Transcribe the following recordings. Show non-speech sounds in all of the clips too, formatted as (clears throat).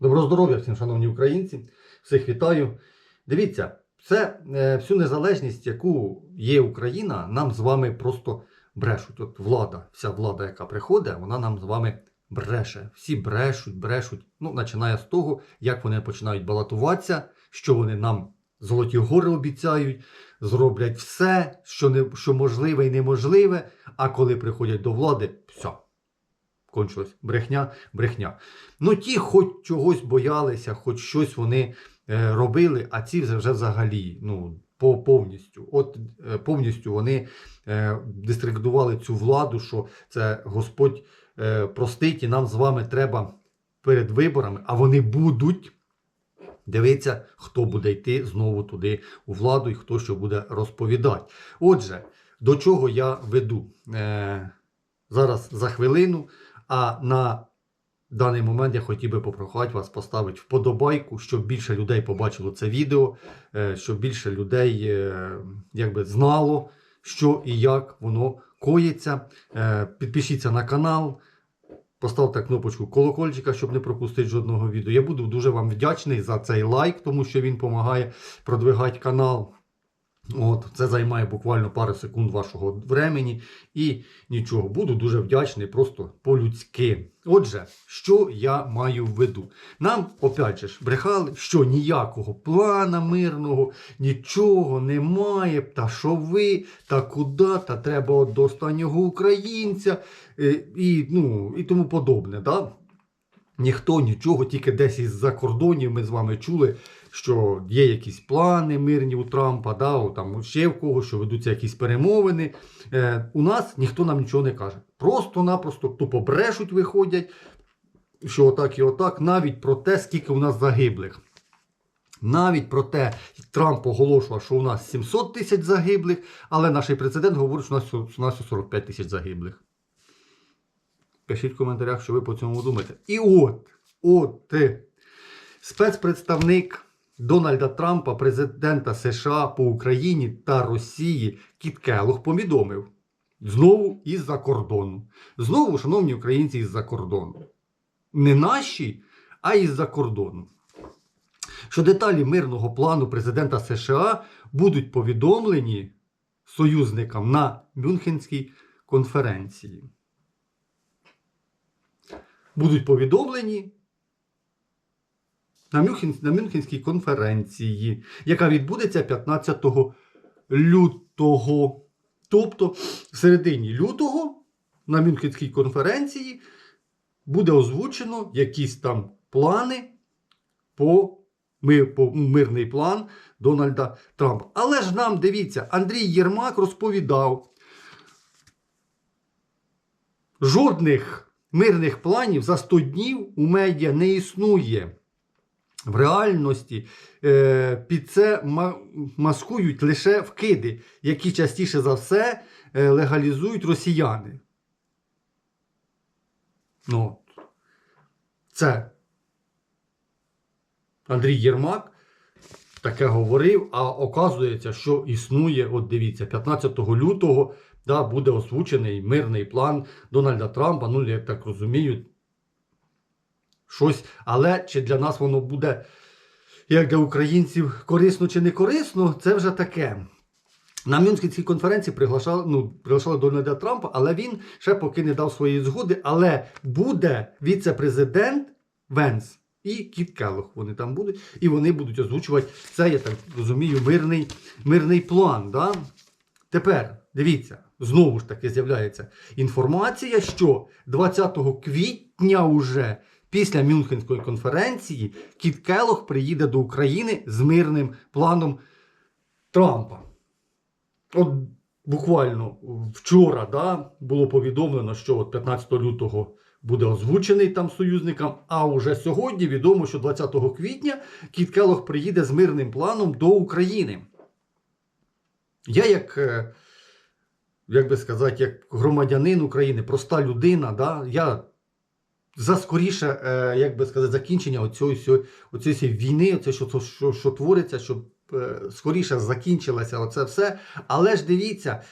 Доброго здоров'я всім, шановні українці, всіх вітаю. Дивіться, це е, всю незалежність, яку є Україна, нам з вами просто брешуть. От влада, вся влада, яка приходить, вона нам з вами бреше. Всі брешуть, брешуть. Ну, починає з того, як вони починають балотуватися, що вони нам золоті гори обіцяють, зроблять все, що, не, що можливе і неможливе. А коли приходять до влади, все. Кончилось. Брехня, брехня. Ну, ті, хоч чогось боялися, хоч щось вони е, робили, а ці вже, взагалі, ну, по повністю. От е, повністю вони е, дискредитували цю владу, що це Господь е, простить, і нам з вами треба перед виборами, а вони будуть. Дивіться, хто буде йти знову туди у владу і хто що буде розповідати. Отже, до чого я веду? Е, зараз за хвилину, а на даний момент я хотів би попрохати вас поставити вподобайку, щоб більше людей побачило це відео, е, щоб більше людей е, якби знало, що і як воно коїться. Е, Підпишіться на канал. Поставте кнопочку колокольчика, щоб не пропустити жодного відео. Я буду дуже вам вдячний за цей лайк, тому що він допомагає продвигати канал. От, Це займає буквально пару секунд вашого времени. І нічого, буду дуже вдячний, просто по-людськи. Отже, що я маю в виду? Нам, опять же, брехали, що ніякого плана мирного, нічого немає, та що ви, та куди, та треба до останнього українця е, і, ну, і тому подобне. Да? Ніхто нічого, тільки десь із-за кордонів ми з вами чули, що є якісь плани мирні у Трампа, да, там ще в кого, що ведуться якісь перемовини. Е, у нас ніхто нам нічого не каже. Просто-напросто тупо брешуть, виходять, що отак і отак, навіть про те, скільки у нас загиблих. Навіть про те, Трамп оголошував, що у нас 700 тисяч загиблих, але наш президент говорить, що у нас 45 тисяч загиблих. Пишіть в коментарях, що ви по цьому думаєте. І от, от спецпредставник Дональда Трампа, президента США по Україні та Росії Кіт Келлог повідомив. Знову із-за кордону. Знову, шановні українці, із-за кордону. Не наші, а із-за кордону. Що деталі мирного плану президента США будуть повідомлені союзникам на Мюнхенській конференції будуть повідомлені на, Мюнхен, на Мюнхенській конференції, яка відбудеться 15 лютого. Тобто, в середині лютого на Мюнхенській конференції буде озвучено якісь там плани по, ми, по мирний план Дональда Трампа. Але ж нам дивіться, Андрій Єрмак розповідав, жодних мирних планів за 100 днів у медіа не існує. В реальності е, під це маскують лише вкиди, які частіше за все е, легалізують росіяни. Ну, це Андрій Єрмак таке говорив, а оказується, що існує, от дивіться, 15 лютого да, буде озвучений мирний план Дональда Трампа. Ну, я так розумію, щось. Але чи для нас воно буде, як для українців, корисно чи не корисно, це вже таке. На Мюнхенській конференції приглашали, ну, приглашали Дональда Трампа, але він ще поки не дав своєї згоди. Але буде віце-президент Венс і Кіт Келлог. Вони там будуть, і вони будуть озвучувати це, я так розумію, мирний, мирний план. Да? Тепер дивіться, знову ж таки з'являється інформація, що 20 квітня уже після Мюнхенської конференції Кіт Келлог приїде до України з мирним планом Трампа. От буквально вчора да, було повідомлено, що от 15 лютого буде озвучений там союзникам, а вже сьогодні відомо, що 20 квітня Кіт Келлог приїде з мирним планом до України. Я як, е, як би сказати, як громадянин України, проста людина, да, я за скоріше, е, як би сказати, закінчення оцієї війни, оце, що, що, що твориться, щоб е, скоріше закінчилося оце все. Але ж дивіться,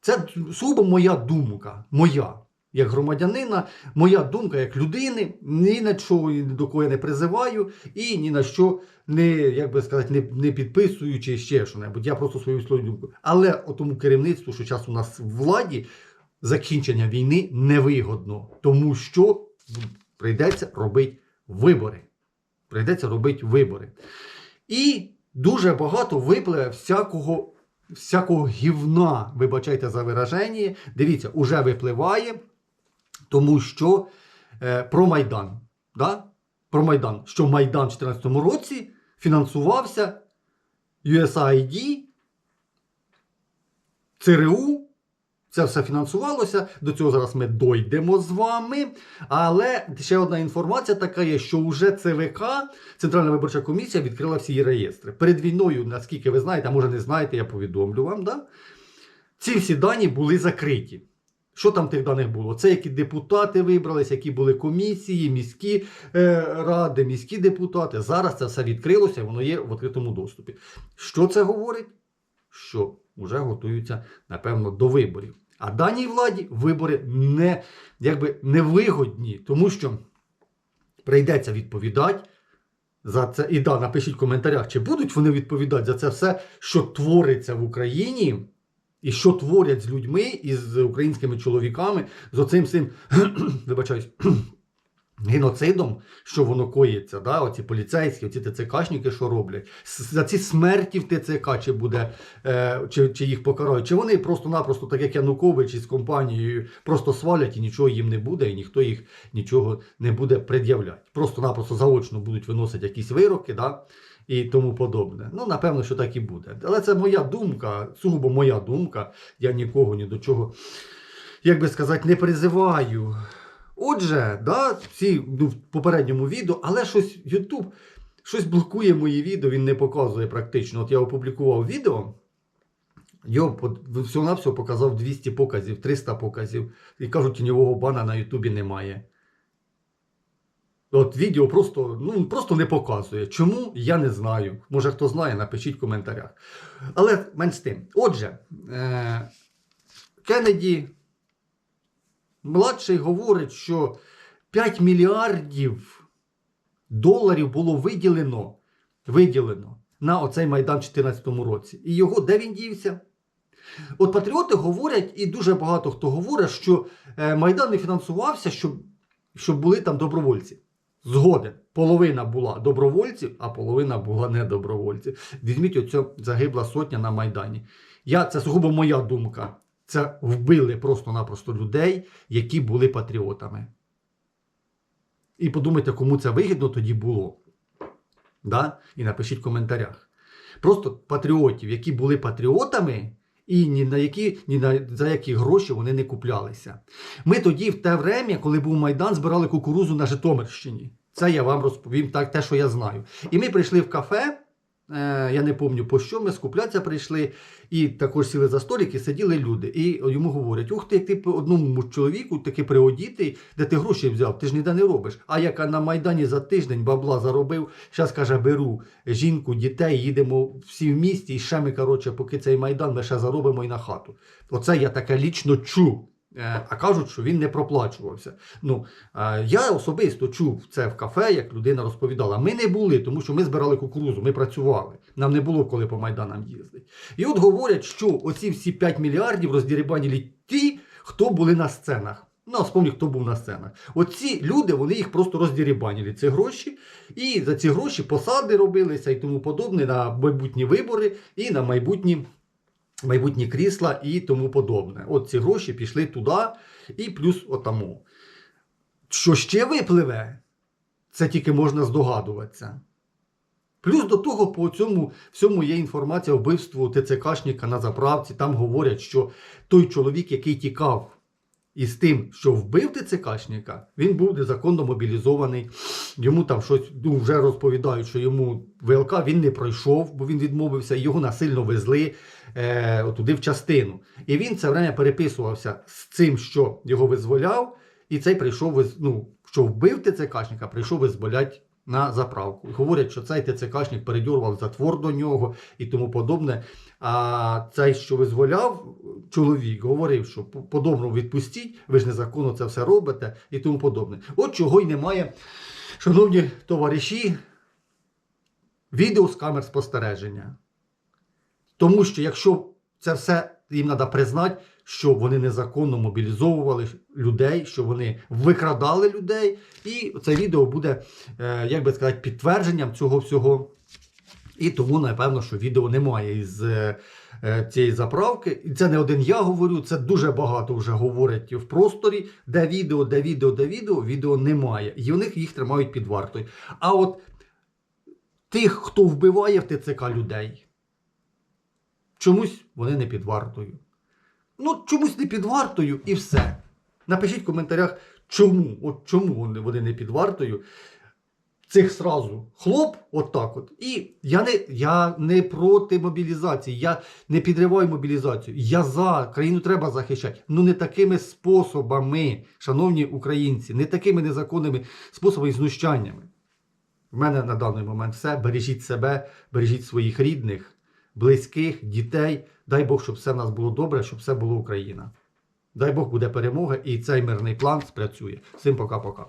це сугубо моя думка, моя. Як громадянина, моя думка як людини, ні на що і до кого я не призиваю, і ні на що не, як би сказати, не, не підписую чи ще що-небудь. Я просто свою свою думку. Але тому керівництву, що зараз у нас в владі, закінчення війни невигодно, тому що прийдеться робити вибори. Прийдеться робити вибори. І дуже багато випливе всякого, всякого гівна, вибачайте за вираження. Дивіться, уже випливає, тому що е, про Майдан. Да? Про Майдан, що Майдан в 2014 році фінансувався USAID, ЦРУ. Це все фінансувалося. До цього зараз ми дойдемо з вами. Але ще одна інформація така є, що вже ЦВК, Центральна виборча комісія, відкрила всі реєстри. Перед війною, наскільки ви знаєте, а може не знаєте, я повідомлю вам. Да? Ці всі дані були закриті. Що там тих даних було? Це які депутати вибрались, які були комісії, міські е, ради, міські депутати. Зараз це все відкрилося, воно є в відкритому доступі. Що це говорить? Що вже готуються, напевно, до виборів. А даній владі вибори не, якби, невигодні, тому що прийдеться відповідати за це. І да, напишіть в коментарях, чи будуть вони відповідати за це все, що твориться в Україні, і що творять з людьми і з українськими чоловіками, з оцим всім, (clears throat) вибачаюсь, (clears throat) геноцидом, що воно коїться, да? оці поліцейські, оці ТЦКшники, що роблять, за ці смерті в ТЦК, чи буде, е, чи, чи їх покарають, чи вони просто-напросто, так як Янукович із компанією, просто свалять і нічого їм не буде, і ніхто їх нічого не буде пред'являти. Просто-напросто заочно будуть виносити якісь вироки, да? І тому подобне. Ну, напевно, що так і буде. Але це моя думка, сугубо моя думка. Я нікого ні до чого, як би сказати, не призиваю. Отже, да, всі ну, в попередньому відео, але щось YouTube щось блокує мої відео, він не показує практично. От я опублікував відео, його всього-навсього показав 200 показів, 300 показів. І кажуть, тіньового бана на Ютубі немає. От відео просто, ну, просто не показує. Чому? Я не знаю. Може хто знає, напишіть в коментарях. Але менш тим. Отже, е- Кеннеді младший говорить, що 5 мільярдів доларів було виділено, виділено на оцей Майдан в 2014 році. І його де він дівся? От патріоти говорять, і дуже багато хто говорить, що е, Майдан не фінансувався, щоб, щоб були там добровольці. Згоден. Половина була добровольців, а половина була не добровольців. Візьміть оцю загибла сотня на Майдані. Я, це сугубо моя думка. Це вбили просто-напросто людей, які були патріотами. І подумайте, кому це вигідно тоді було. Да? І напишіть в коментарях. Просто патріотів, які були патріотами, і ні на які, ні на за які гроші вони не куплялися. Ми тоді, в те время, коли був Майдан, збирали кукурузу на Житомирщині. Це я вам розповім так, те, що я знаю. І ми прийшли в кафе. Е, я не пам'ятаю, по що ми скуплятися прийшли, і також сіли за столик, і сиділи люди. І йому говорять: ух ти, ти по одному чоловіку таки приодітий, де ти гроші взяв, ти ж ніде не робиш. А яка на Майдані за тиждень бабла заробив, зараз каже, беру жінку, дітей, їдемо всі в місті, і ще ми, коротше, поки цей Майдан, ми ще заробимо і на хату. Оце я таке лічно чув. Е, А кажуть, що він не проплачувався. Ну, е, я особисто чув це в кафе, як людина розповідала. Ми не були, тому що ми збирали кукурузу, ми працювали. Нам не було коли по майданам їздити. І от говорять, що оці всі 5 мільярдів роздірібанілі ті, хто були на сценах. Ну, а спомню, хто був на сценах. Оці люди, вони їх просто роздірібанили, ці гроші. І за ці гроші посади робилися і тому подобне на майбутні вибори і на майбутні майбутні крісла і тому подобне. От ці гроші пішли туди і плюс отаму. Що ще випливе, це тільки можна здогадуватися. Плюс до того, по цьому всьому є інформація вбивству ТЦКшника на заправці. Там говорять, що той чоловік, який тікав із тим, що вбив ТЦКшника, він був незаконно мобілізований. Йому там щось ну, вже розповідають, що йому ВЛК він не пройшов, бо він відмовився, його насильно везли е, туди в частину. І він це время переписувався з цим, що його визволяв, і цей прийшов, ну, що вбив ТЦКшника, прийшов визволять на заправку. Говорять, що цей ТЦКшник передьорував затвор до нього і тому подобне. А цей, що визволяв чоловік, говорив, що по- по-доброму відпустіть, ви ж незаконно це все робите і тому подобне. От чого й немає, шановні товариші, відео з камер спостереження. Тому що якщо це все їм треба признати, що вони незаконно мобілізовували людей, що вони викрадали людей, і це відео буде, е, як би сказати, підтвердженням цього всього. І тому, напевно, що відео немає із е, е, цієї заправки. І це не один я говорю, це дуже багато вже говорять в просторі, де відео, де відео, де відео, відео немає. І у них їх тримають під вартою. А от тих, хто вбиває в ТЦК людей, чомусь вони не під вартою. Ну, чомусь не під вартою і все. Напишіть в коментарях, чому, от чому вони, вони не під вартою. Цих сразу хлоп, отак от. І я не, я не проти мобілізації, я не підриваю мобілізацію. Я за країну треба захищати. Ну не такими способами, шановні українці, не такими незаконними способами і знущаннями. В мене на даний момент все. Бережіть себе, бережіть своїх рідних, близьких, дітей. Дай Бог, щоб все в нас було добре, щоб все було Україна. Дай Бог буде перемога і цей мирний план спрацює. Всім пока-пока.